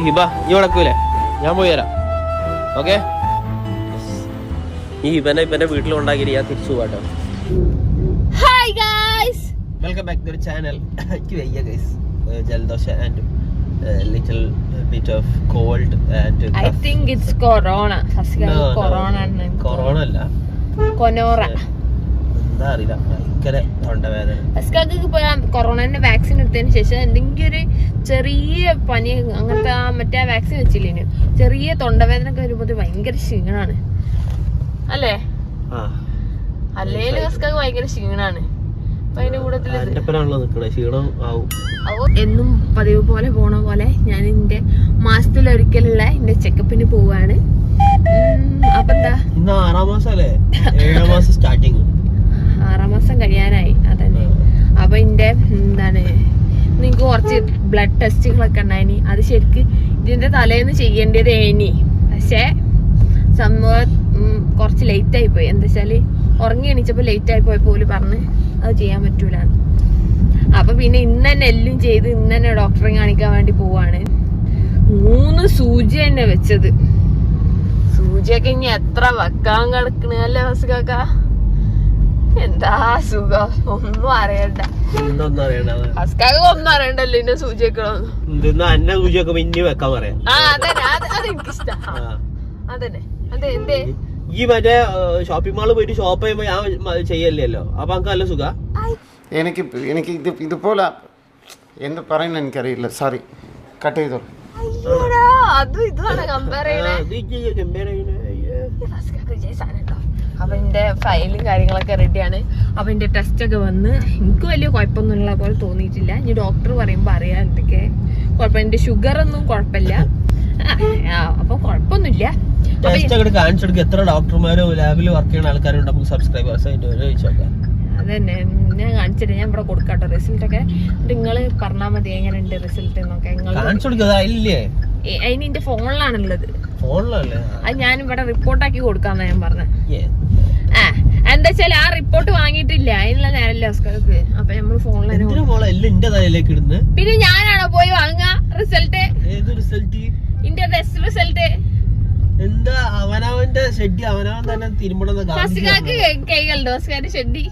ഹിബ നീ ഉടക്കൂലേ ഞാൻ പോയി തരാം ഓക്കെ ഈ ഹിബനെ ഇവന്റെ വീട്ടിൽ ഉണ്ടാക്കി ഞാൻ തിരിച്ചു പോകാട്ടോ hi guys welcome back to channel എനിക്ക് വയ്യ guys ജലദോഷ and little bit of cold and I think it's corona സസ്കാരം corona corona അല്ല. കൊനോറ എന്താ അറിയില്ല. ഭയങ്കര തൊണ്ടവേദന. അസ്കാക്ക് ഇപ്പൊ കൊറോണന്റെ വാക്സിൻ എടുത്തതിന് ശേഷം എന്തെങ്കിലും ഒരു ചെറിയ പനി അങ്ങനത്തെ ആ മറ്റേ വാക്സിൻ വെച്ചില്ലേനു ചെറിയ തൊണ്ടവേദന ഒക്കെ വരുമ്പോ ഭയങ്കര ക്ഷീണാണ്. അല്ലേ? ആ. അല്ലേലും അസ്കാക്ക് ഭയങ്കര ക്ഷീണാണ്. എന്നും പതിവ് പോലെ പോണ പോലെ ഞാൻ എന്റെ മാസത്തിൽ ഒരിക്കലുള്ള എന്റെ ചെക്കപ്പിന് പോവാണ്. അപ്പൊ എന്താ ഇന്ന് ആറാം മാസം അല്ലേ ഏഴാം മാസം സ്റ്റാർട്ടിങ് ആറാം മാസം കഴിയാനായി അതന്നെ അപ്പൊ എന്റെ എന്താണ് ബ്ലഡ് ടെസ്റ്റുകളൊക്കെ ഉണ്ടായിനി. അത് ശരിക്ക് ഇതിന്റെ തലേന്ന് ചെയ്യേണ്ടത് ഏനി. പക്ഷേ സംഭവം കുറച്ച് ലേറ്റ് ആയി പോയി. എന്താ വെച്ചാൽ ഉറങ്ങി എണീച്ചപ്പോ ലേറ്റ് ആയി പോയപ്പോ ഓൽ പറഞ്ഞ് അത് ചെയ്യാൻ പറ്റൂല അപ്പൊ പിന്നെ ഇന്ന് തന്നെ എല്ലാം ചെയ്ത് ഇന്ന് തന്നെ ഡോക്ടറെ കാണിക്കാൻ വേണ്ടി പോവാണ്. മൂന്ന് സൂചി തന്നെ വെച്ചത്. സൂചിയൊക്കെ ഇനി എത്ര വെക്കാൻ കിടക്കണല്ലേ അല്ലേ ബസ്കാക്ക എന്താ സുഖം? ഒന്നും അറിയണ്ട. എന്തൊന്നും ഒന്നും അറിയണ്ടല്ലോ എന്നെ സൂചി വെക്കണമെന്ന് എന്തിന്ന് അന്ന സൂചിയൊക്കെ പിന്നെ വെക്കാൻ പറയാം. ആ അതന്നെ അത് അതെനിക്കിഷ്ട. ആ. അതന്നെ. അതെ എന്തേ? ഈ മറ്റേ ഷോപ്പിംഗ് മാളിൽ പോയിട്ട് ഷോപ്പ് ചെയ്യുമ്പോ ഞാൻ ചെയ്യല്ലോ ചെയ്യല്ലല്ലോ? അപ്പൊ നമുക്ക് നല്ല സുഖ? എനിക്ക് എനിക്ക് ഇത് ഇതുപോലെ. എന്ത് പറയുന്ന എനിക്കറിയില്ല. സോറി കട്ട് ചെയ്തോളൂ അതും ഇതുമാണ് കമ്പയർ ചെയ്യണേ? അപ്പൊ എന്റെ ഫയലും കാര്യങ്ങളൊക്കെ റെഡിയാണ് അവന്റെ ടെസ്റ്റൊക്കെ ടെസ്റ്റ് ഒക്കെ വന്ന് എനിക്ക് വലിയ കുഴപ്പമൊന്നുമുള്ള പോലെ തോന്നിയിട്ടില്ല. ഇനി ഡോക്ടർ പറയുമ്പോൾ അറിയാം എന്തൊക്കെ. കുഴപ്പം എന്റെ ഷുഗർ ഒന്നും കുഴപ്പമില്ല. അപ്പൊ കുഴപ്പമൊന്നുമില്ല. അപ്പൊ ടെസ്റ്റ് എത്ര ഡോക്ടർമാരോ ലാബിൽ വർക്ക് ചെയ്യുന്ന ആൾക്കാരുണ്ട് നമുക്ക് സബ്സ്ക്രൈബേഴ്സ് ആയിട്ട് വരും ചോദിച്ചോക്കാം അതന്നെ. ഞാൻ കാണിച്ചിട്ട് ഞാൻ ഇവിടെ കൊടുക്കാട്ടോ റിസൾട്ട് ഒക്കെ. നിങ്ങൾ പറഞ്ഞാൽ മതി എങ്ങനെയുണ്ട് റിസൾട്ട് എന്നൊക്കെ. നിങ്ങൾ അതിന് എന്റെ ഫോണിലാണുള്ളത് അത് ഞാൻ ഇവിടെ റിപ്പോർട്ടാക്കി കൊടുക്കാന്ന് ഞാൻ പറഞ്ഞ. എന്താച്ചാൽ ആ എന്താ വെച്ചാൽ ആ റിപ്പോർട്ട് വാങ്ങിയിട്ടില്ല. അതിനുള്ള നേരല്ലേ ഓസ്കർക്ക്. അപ്പൊ നമ്മൾ ഫോണിലേക്ക് പിന്നെ ഞാനാണോ പോയി വാങ്ങാ റിസൾട്ട്? ഇന്റെ ടെസ്റ്റ് റിസൾട്ട്. എന്താ അവനവന്റെ ഷെഡി? അവനവൻ തന്നെ കൈകളുണ്ട്. ഷെഡി.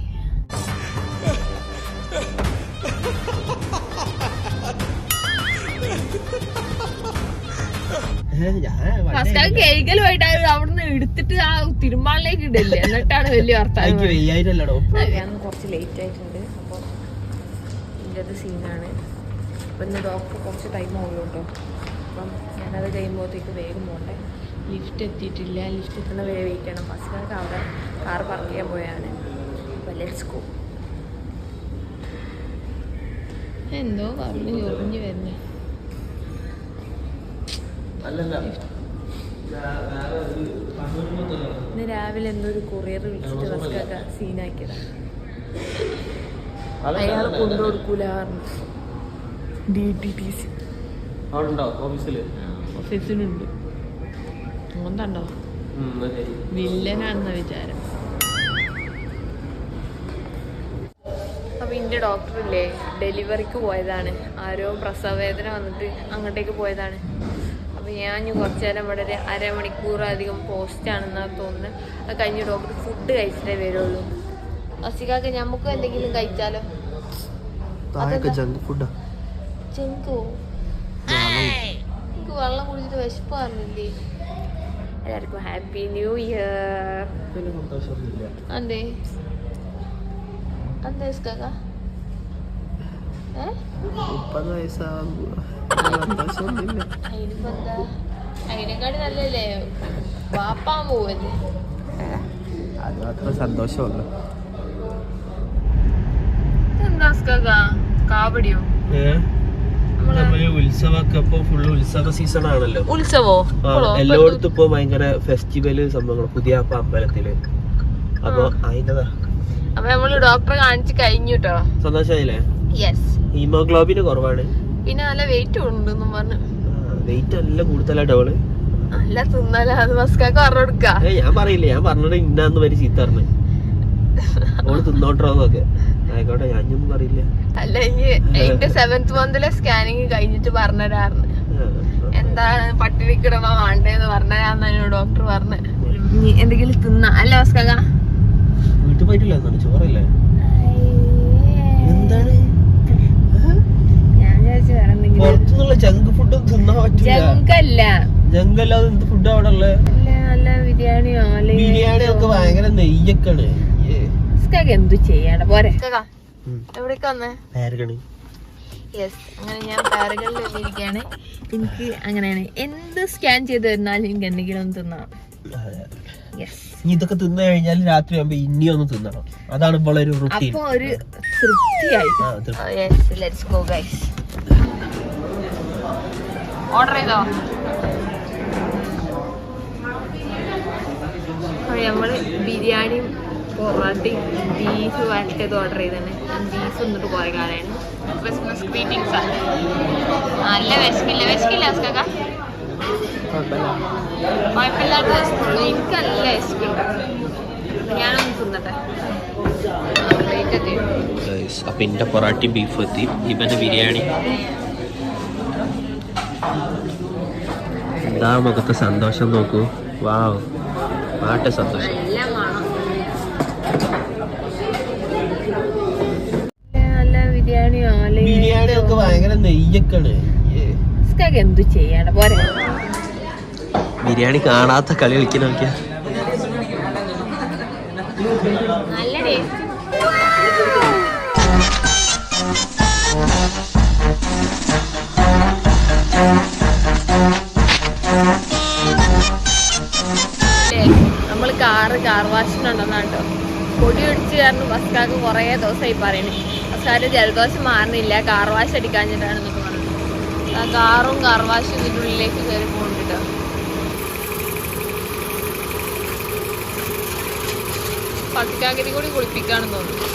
വണ്ടി ഫസ്റ്റുകാർക്ക് കൈകളുമായിട്ട് അവിടുന്ന് എടുത്തിട്ട് ആ തിരുമ്പാളിലേക്ക് ഇടല്ലേ? എന്നിട്ടാണ് വലിയ വർത്താനം കുറച്ച് ലേറ്റ് ആയിട്ടുണ്ട്. അപ്പോൾ ഇതിന്റെ സീനാണ് അപ്പം ഇന്ന് ഡോക്ടർ കുറച്ച് ടൈം ആവുള്ളൂ കേട്ടോ അപ്പം ഞാനത് കഴിയുമ്പോഴത്തേക്ക് വേഗം പോകട്ടെ ലിഫ്റ്റ് എത്തിയിട്ടില്ല. ലിഫ്റ്റ് എത്തുന്ന വേഗം വെയിറ്റ് ചെയ്യണം ഫസ്റ്റിനൊക്കെ അവിടെ കാർ പാർക്ക് ചെയ്യാൻ പോയാണ്. അപ്പം ലെറ്റ്സ് ഗോ എന്തോ പറഞ്ഞു ചൊറിഞ്ഞ് വരുന്നേ. അല്ലല്ല ഇന്ന് രാവിലെ എന്തോ ഒരു കൊറിയർ വിളിച്ചിട്ട് ഫസ്റ്റിനൊക്കെ സീനാക്കിയതാണ് അയാൾ കൊണ്ടുകൊടുക്കൂല ഡി ടി ടി സി. ഓഫീസിലുണ്ട്. മോന്തണ്ടോ വില്ലനാണെന്ന വിചാരം. അപ്പൊ ഇന്റെ ഡോക്ടർ ഇല്ലേ? ഡെലിവറിക്ക് പോയതാണ്. ആരോ പ്രസവവേദന വന്നിട്ട് അങ്ങോട്ടേക്ക് പോയതാണ്. ഞാൻ കുറച്ച് നേരം ഇവിടെ ഒരു അരമണിക്കൂറധികം പോസ്റ്റാണെന്നാണ് പോസ്റ്റ് ആണെന്നാ തോന്നുന്നത് അത് കഴിഞ്ഞ് ഡോക്ടർ ഫുഡ് കഴിച്ചിട്ടേ വരുള്ളൂ. അസികാക്ക് നമുക്ക് എന്തെങ്കിലും കഴിച്ചാലോ? താഴൊക്കെ ജങ്ക് ഫുഡാ ചെങ്കോ എനിക്ക് വെള്ളം കുടിച്ചിട്ട് വിശപ്പ് പറഞ്ഞില്ലേ എല്ലാവർക്കും ഹാപ്പി ന്യൂ ഇയർ അതെ. അതെ മുപ്പത് വയസ്സാകുമ്പോ സന്തോഷമൊന്നുമില്ല അതിനെക്കാട്ടി നല്ലല്ലേ വാപ്പാൻ പോവല്ലേ? അത് മാത്രം സന്തോഷമുള്ളു. കാവടിയോ? ഉത്സവമൊക്കെ ഇപ്പൊ ഫുള്ള് ഉത്സവ സീസൺ ആണല്ലോ. ഉത്സവോ? എല്ലായിടത്തും ഇപ്പൊ ഭയങ്കര ഫെസ്റ്റിവൽ സംഭവങ്ങൾ പുതിയ അപ്പ അമ്പലത്തിൽ. അപ്പൊ അതിന്റെതാ. അപ്പൊ നമ്മൾ ഡോക്ടറെ കാണിച്ചു കഴിഞ്ഞു കേട്ടോ സന്തോഷമായില്ലേ ഹീമോഗ്ലോബിന് കുറവാണ്. പിന്നെ നല്ല വെയിറ്റ് ഉണ്ടെന്നും പറഞ്ഞു. വെയിറ്റ് അല്ല കൂടുതലായിട്ട് അവൾ. അല്ല തിന്നല അത് മസ്കാക്ക് പറഞ്ഞു കൊടുക്ക ഞാൻ പറയില്ല ഞാൻ പറഞ്ഞത് ഇന്നാന്ന് വരെ ചീത്ത പറഞ്ഞു. ഓൾ തിന്നോട്ടോന്നൊക്കെ ആയിക്കോട്ടെ ഞാനൊന്നും പറയില്ല. അല്ല എന്റെ സെവന്ത് മന്തിലെ സ്കാനിങ് കഴിഞ്ഞിട്ട് പറഞ്ഞതായിരുന്നു എന്താ ആ. എന്താണ് പട്ടിണി കിടണോ വേണ്ടേന്ന് പറഞ്ഞതാന്ന് എന്നോട് ഡോക്ടർ പറഞ്ഞു. എന്തെങ്കിലും തിന്ന. അല്ല ഓസ്കാക വീട്ടിൽ പോയിട്ടില്ല ചോറല്ലേ? എന്താണ് ഞാൻ വിചാരിച്ചു വേറെ എന്തെങ്കിലും പുറത്തുനിന്നുള്ള ജങ്ക് ഫുഡും തിന്നാൻ പറ്റില്ല ജങ്കല്ല ജങ്കല്ലാതെ എന്ത് ഫുഡ് അവിടെ ഉള്ളത് നല്ല നല്ല ബിരിയാണിയോ ബിരിയാണി ഒക്കെ ഭയങ്കര നെയ്യൊക്കെയാണ്. എന്തു ചെയ്യണ്ട പോരെ. എവിടേക്ക് വന്നേ? പേരകണി യെസ് അങ്ങനെ ഞാൻ പാരകളിൽ വന്നിരിക്കുകയാണ് എനിക്ക് അങ്ങനെയാണ്. എന്ത് സ്കാൻ ചെയ്ത് തരുന്നാലും എനിക്ക് എന്തെങ്കിലും ഒന്ന് തിന്നണം യെസ് ഇനി ഇതൊക്കെ തിന്നു കഴിഞ്ഞാൽ രാത്രി ആകുമ്പോ ഇനി ഒന്ന് തിന്നണം. അതാണ് ഇപ്പോൾ ഒരു റുട്ടീൻ അപ്പൊ ഒരു തൃപ്തിയായി. ആ തൃ- ലെറ്റ്സ് ഗോ ഗൈസ് ഓർഡർ ചെയ്തോ? നമ്മൾ ബിരിയാണിയും പൊറാട്ടയും ബീഫ് വരട്ടത് ഓർഡർ ചെയ്തേ ബീഫ് എന്നിട്ട് കുറെ കാലമാണ്. ക്രിസ്മസ് ഗ്രീറ്റിംഗ്സ് ആണ് നല്ല വിശക്കില്ല. വിശക്കില്ല അസ്കാക്ക. കുഴപ്പമില്ലാത്ത വിശക്കുള്ളൂ എനിക്ക് നല്ല വിശക്കുണ്ട് ഞാനൊന്ന് തിന്നട്ടെ അപ്പൊ എന്റെ പൊറാട്ടി ബീഫ് എത്തി. ഇവന്റെ ബിരിയാണി. എന്താ മുഖത്തെ സന്തോഷം നോക്കൂ. വാവ് വാട്ടെ സന്തോഷം. എല്ലാം വേണം. നല്ല ബിരിയാണി ബിരിയാണി ഒക്കെ ഭയങ്കര നെയ്യൊക്കെയാണ്. എന്തു ചെയ്യണ്ട പോരെ. ബിരിയാണി കാണാത്ത കളി കളിക്കുന്ന നോക്കിയ. നമ്മൾ കാറ് കാർ വാഷിനുണ്ടെന്നാട്ടോ പൊടി ഒടിച്ച് കാരണം ബസ്കാക്ക് കുറേ ദിവസമായി പറയണേ. ബസ്കാര് ജലദോഷം മാറുന്നില്ല. കാർ വാഷ് അടിക്കാഞ്ഞിട്ടാണെന്നൊക്കെ പറഞ്ഞു ആ കാറും കാർ വാഷും ഇതിന്റെ ഉള്ളിലേക്ക് കയറി പോകുന്നുണ്ട് കേട്ടോ പത്തിക്കാക്കരി കൂടി കുളിപ്പിക്കാണെന്ന് തോന്നുന്നു.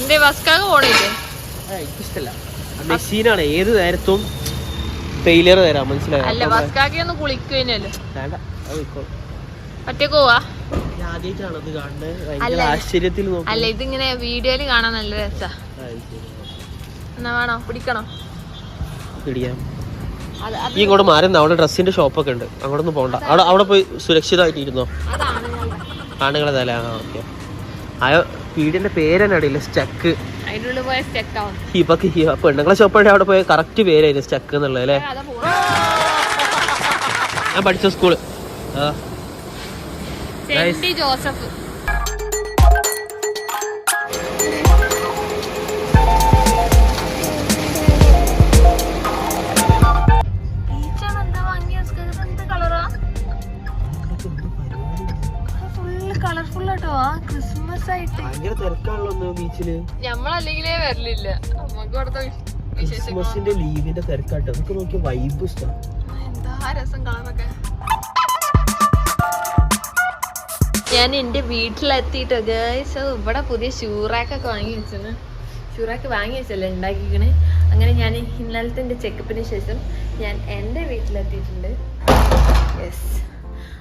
എന്തേ ബസ്കാക പോണില്ലേ? എനിക്കിഷ്ടല്ല. മെഷീനാണ്. ഏത് നേരത്തും ഫെയിലിയർ തരാം മനസ്സിലായോ? അല്ല കുളിക്കുന്നല്ലോ. ഒറ്റയ്ക്ക് പോവാ? അല്ല. ഇതിങ്ങനെ വീഡിയോയിൽ കാണാൻ നല്ല രസാ. എന്നാ വേണോ? പിടിക്കണോ? അത് ഈ ഇങ്ങോട്ട് മാറി അവിടെ ഡ്രസ്സിന്റെ ഷോപ്പൊക്കെ ഉണ്ട്. അങ്ങോട്ടൊന്നും പോകണ്ട അവിടെ അവിടെ പോയി സുരക്ഷിതമായിട്ട് ഇരുന്നോ അതാണ് ആണുങ്ങളെ തല. ആ ഓക്കെ. ആ വീടിന്റെ പേരെന്നെ അറിയില്ല. സ്റ്റക്ക്. ഹിബ പെണ്ണുങ്ങളെ ഷോപ്പാണ് അവിടെ പോയ കറക്റ്റ് പേരായിരുന്നു സ്റ്റക്ക് എന്നുള്ളത് അല്ലേ? ഞാൻ പഠിച്ച സ്കൂൾ ജോസഫ്. കളർഫുൾ ആട്ടോ. ആ ക്രിസ്മസ് ആയിട്ട്. ഭയങ്കര തിരക്കാണല്ലോ ബീച്ചിൽ ഞമ്മളല്ലെങ്കിലേ വരലില്ല നമുക്ക് ഇവിടുത്തെ ക്രിസ്മസിന്റെ ലീവിന്റെ തിരക്കാട്ടോ. നമുക്ക് നോക്കിയ വൈബ് ഇഷ്ടം. എന്താ രസം കളറൊക്കെ? ഞാൻ എന്റെ വീട്ടിലെത്തിയിട്ടോ ഗേഴ്സ് ഇവിടെ പുതിയ ഷൂറാക്കൊക്കെ വാങ്ങി വെച്ചാണ് ഷൂറാക്ക് വാങ്ങി വെച്ചല്ലേ ഉണ്ടാക്കിക്കണേ അങ്ങനെ ഞാൻ ഇന്നലത്തെ എന്റെ ചെക്കപ്പിന് ശേഷം ഞാൻ എന്റെ വീട്ടിലെത്തിയിട്ടുണ്ട്. യെസ്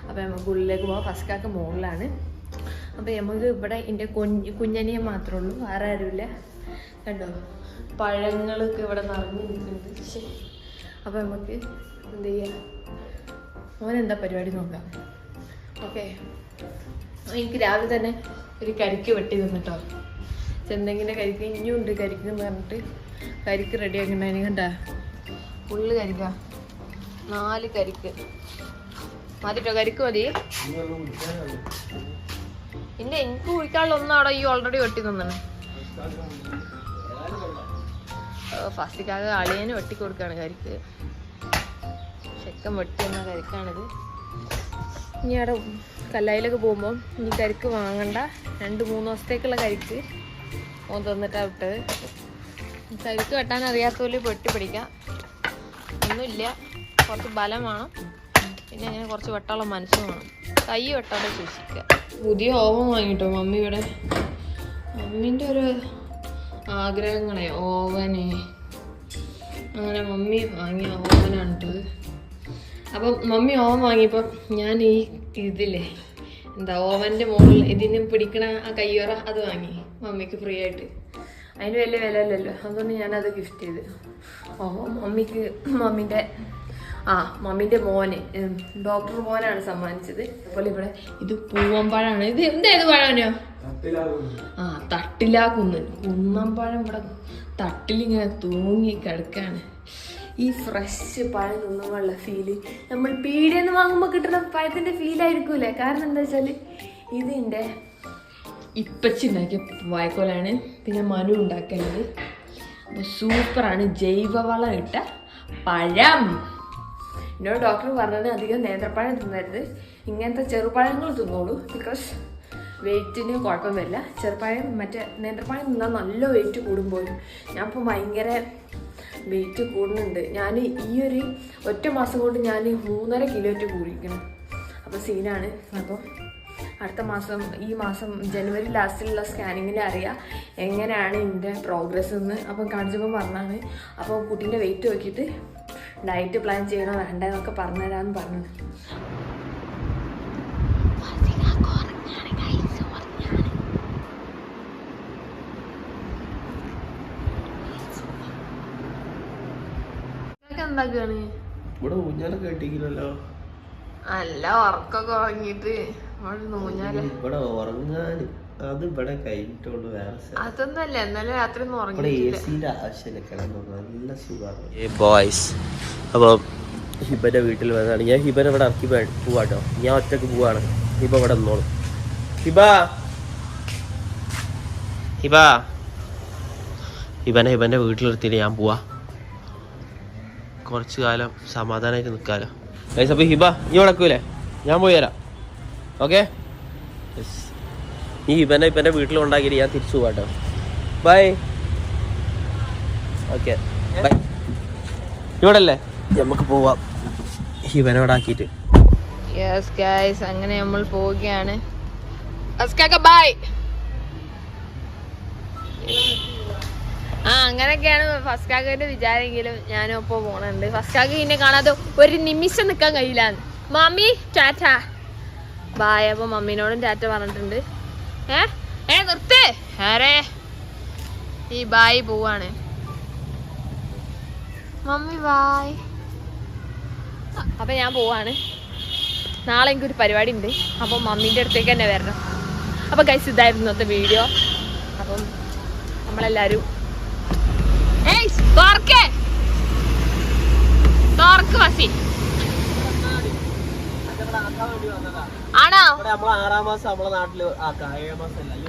അപ്പോൾ നമുക്ക് ഉള്ളിലേക്ക് പോവാം. ഫസ്റ്റാക്ക് മുകളിലാണ് അപ്പോൾ നമുക്ക് ഇവിടെ എന്റെ കുഞ്ഞ് കുഞ്ഞനിയെ മാത്രമേ ഉള്ളൂ വേറെ ആരുമില്ല. കണ്ടോ? പഴങ്ങളൊക്കെ ഇവിടെ നിറഞ്ഞു ശ്ശേ. അപ്പോൾ നമുക്ക് എന്ത് ചെയ്യാം? എന്താ പരിപാടി നോക്കാം? ഓക്കെ. എനിക്ക് രാവിലെ തന്നെ ഒരു കരിക്ക് വെട്ടി തന്നിട്ടോ ചെന്തെങ്കിന്റെ കരിക്ക് ഇനിയും ഉണ്ട് കരിക്ക് എന്ന് പറഞ്ഞിട്ട് കരിക്ക് റെഡി ആക്കണ്ടായി കണ്ട? ഫുള്ള് കരിക്ക. നാല് കരിക്ക്. മതിട്ടോ കരിക്ക് മതി. ഇല്ല എനിക്ക് കുഴിക്കാനുള്ള ഒന്നാടോ ഈ ഓൾറെഡി വെട്ടി തന്നാണ് ഫസ്റ്റിക്കാകെ അളിയന് വെട്ടി കൊടുക്കാണ് കരിക്ക്. ചെക്കൻ വെട്ടി തന്ന കരിക്കാണിത്. ഇനി അവിടെ കല്ലായിലൊക്കെ പോകുമ്പോൾ ഇനി കരിക്ക് വാങ്ങണ്ട. രണ്ട് മൂന്ന് ദിവസത്തേക്കുള്ള കരിക്ക് ഓൻ തന്നിട്ടാണ് വിട്ടത്. കരിക്ക് വെട്ടാൻ അറിയാത്തപോലെ വെട്ടി പിടിക്കാം. ഒന്നുമില്ല. കുറച്ച് ബലം വേണം. പിന്നെ അങ്ങനെ കുറച്ച് വെട്ടാനുള്ള മനസ്സും വേണം. കൈ വെട്ടാതെ സൂക്ഷിക്കുക. പുതിയ ഓവൻ വാങ്ങിട്ടോ മമ്മിയുടെ മമ്മീന്റെ ഒരു ആഗ്രഹങ്ങളെ ഓവന്. അങ്ങനെ മമ്മി വാങ്ങിയ ഓവനാണിട്ടത് അപ്പം മമ്മി ഓവൻ വാങ്ങിയപ്പോൾ ഞാൻ ഈ ഇതില്ലേ എന്താ ഓവന്റെ മുകളിൽ ഇതിന് പിടിക്കണ ആ കയ്യോറ അത് വാങ്ങി മമ്മിക്ക് ഫ്രീ ആയിട്ട്. അതിന് വലിയ വില ഇല്ലല്ലോ അതുകൊണ്ട് ഞാനത് ഗിഫ്റ്റ് ചെയ്ത്. ഓ മമ്മിക്ക് മമ്മിന്റെ ആ മമ്മിന്റെ മോന്. ഡോക്ടർ മോനാണ് സമ്മാനിച്ചത്. അതുപോലെ ഇവിടെ ഇത് പൂവമ്പഴാണ് ഇത് എന്തേത് പഴവനോ ആ തട്ടിലാ കുന്നൻ കുന്നമ്പഴം ഇവിടെ തട്ടിലിങ്ങനെ തൂങ്ങി കിടക്കാണ്. ഈ ഫ്രഷ് പഴം തിന്നുമ്പോഴുള്ള ഫീൽ നമ്മൾ പീടിയെന്ന് വാങ്ങുമ്പോൾ കിട്ടുന്ന പഴത്തിന്റെ ഫീലായിരിക്കൂലേ കാരണം എന്താ വെച്ചാൽ ഇതിന്റെ ഇപ്പച്ചി ഉണ്ടാക്കിയ വായ്ക്കോലാണ്. പിന്നെ മനു അപ്പോൾ സൂപ്പറാണ് ജൈവവളം ഇട്ട പഴം. എന്നോട് ഡോക്ടർ പറഞ്ഞത് അധികം നേന്ത്രപ്പഴം തിന്നരുത്. ഇങ്ങനത്തെ ചെറുപഴങ്ങൾ തിന്നോളൂ. ബിക്കോസ് വെയിറ്റിന് കുഴപ്പം വരില്ല ചെറുപഴം മറ്റേ നേന്ത്രപ്പഴം തിന്നാൽ നല്ല വെയിറ്റ് കൂടുമ്പോഴും ഞാൻ ഇപ്പോൾ ഭയങ്കര വെയിറ്റ് കൂടുന്നുണ്ട്. ഞാൻ ഈ ഒരു ഒറ്റ മാസം കൊണ്ട് ഞാൻ മൂന്നര കിലോറ്റ് കൂടിയിരിക്കണം അപ്പോൾ സീനാണ് അപ്പോൾ അടുത്ത മാസം ഈ മാസം ജനുവരി ലാസ്റ്റിലുള്ള സ്കാനിങ്ങിൽ അറിയാം എങ്ങനെയാണ് ഇതിന്റെ പ്രോഗ്രസ് എന്ന്. അപ്പം കാണിച്ചപ്പോൾ പറഞ്ഞാണ്. അപ്പോൾ കുട്ടീന്റെ വെയിറ്റ് നോക്കിയിട്ട് ഡയറ്റ് പ്ലാൻ ചെയ്യണോ വേണ്ട എന്നൊക്കെ പറഞ്ഞുതരാമെന്ന് പറഞ്ഞു എന്താക്കാണ്? ഇവിടെ ഊഞ്ഞാലൊക്കെ കെട്ടിക്കില്ലല്ലോ. അല്ല ഉറക്കൊക്കെ ഉറങ്ങിട്ട് അവിടെ ഊഞ്ഞാൽ. ഇവിടെ ഉറങ്ങാൻ അത് ഇവിടെ കഴിഞ്ഞിട്ടുള്ളൂ വേറെ അതൊന്നല്ല ഇന്നലെ രാത്രി ഒന്നും ഇവിടെ ഉറങ്ങിയിട്ടില്ല. എ സിയുടെ ആവശ്യമില്ല കിടന്നു നല്ല സുഖമാണ്. ഏ ബോയ്സ് അപ്പോൾ ഹിബന്റെ വീട്ടിൽ വന്നതാണ്. ഞാൻ ഹിബനെ ഇവിടെ ഇറക്കി പോവാട്ടോ. ഞാൻ ഒറ്റയ്ക്ക് പോവാണ്. ഹിബ ഇവിടെ നിന്നോളും. ഹിബ! ഹിബ! ഹിബനെ ഹിബന്റെ വീട്ടിലെടുത്തിട്ട് ഞാൻ പോവാ. കുറച്ച് കാലം സമാധാനമായിട്ട് നിൽക്കാലോ ഗൈസ് അപ്പോൾ ഹിബ നീ ഉടക്കൂലേ ഞാൻ പോയി തരാം ഓക്കെ നീ ഇവനെ ഹിബന്റെ വീട്ടിൽ ഉണ്ടാക്കിയിട്ട് ഞാൻ തിരിച്ചു പോവാട്ടോ. ബൈ ഓക്കെ ബൈ ഇവിടെ അല്ലേ നമുക്ക് പോവാം. ഹിബനോട് ആക്കിയിട്ട്. യെസ് ഗൈസ് അങ്ങനെ നമ്മൾ പോവുകയാണ്. ബൈ ആ അങ്ങനെയൊക്കെയാണ് ഫസ്കാക്കിന്റെ വിചാരമെങ്കിലും ഞാനും ഒപ്പം പോണുണ്ട്. ഫസ്കാക്ക് പിന്നെ കാണാതെ ഒരു നിമിഷം നിൽക്കാൻ കഴിയില്ല മമ്മി ടാറ്റ ബായ് അപ്പൊ മമ്മീനോടും ടാറ്റ പറഞ്ഞിട്ടുണ്ട്. ഏ? ഏ നിർത്തേ. ആരേ? ഈ ബായ് പോവാണ്. Mummy bye. അപ്പൊ ഞാൻ പോവാണ്. നാളെ എനിക്ക് ഒരു പരിപാടി ഉണ്ട്. അപ്പം മമ്മീന്റെ അടുത്തേക്ക് തന്നെ വരണം. അപ്പം കഴിച്ച് ഇതായിരുന്നു ഇന്നത്തെ വീഡിയോ അപ്പം നമ്മളെല്ലാരും ഏയ് തുറക്കേ. തുറക്ക് വസി ആണോ നമ്മളെ ആറാം മാസം നമ്മളെ നാട്ടിൽ ആക്കാം ഏഴാം മാസം അല്ല ഇവിടെ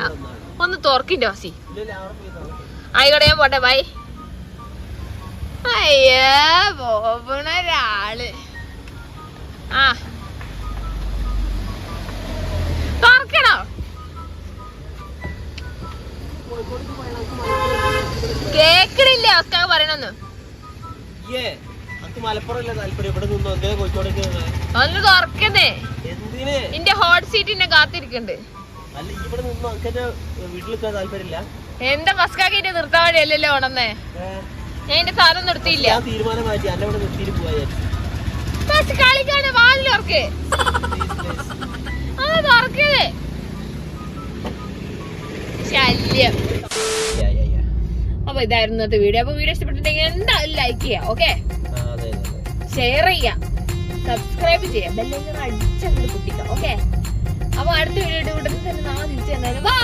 ഒന്നാണ്. ഒന്ന് തുറക്കിന്റെ വാസി. ആയിക്കോട്ടെ ഞാൻ പോട്ടെ ബൈ അയ്യേ പോകണ ഒരാൾ. ആ. തുറക്കുന്നേ എന്റെ ഹോട്ട് സീറ്റിനെ കാത്തിരിക്കണ്ട്. എന്റെ നിർത്താൻ വഴിയല്ലല്ലോ ഞാൻ എന്റെ സാധനം നിർത്തിയില്ല. കളിക്കാണ് വാതിലുറക്ക് അത് തുറക്കത് ശല്യം. അപ്പൊ ഇതായിരുന്നു വീഡിയോ അപ്പൊ വീഡിയോ ഇഷ്ടപ്പെട്ടിട്ടുണ്ടെങ്കിൽ എന്തായാലും ലൈക്ക് ചെയ്യാം ഓക്കെ ഷെയർ ചെയ്യാം. സബ്സ്ക്രൈബ് ചെയ്യാം. ബെല്ലൈക്കൺ അടിച്ചങ്ങോട്ട് കുട്ടിക്കാം ഓക്കെ അപ്പൊ അടുത്ത വീഡിയോ ഉടനെ തന്നെ നാളെ തിരിച്ചു തന്നെ ബൈ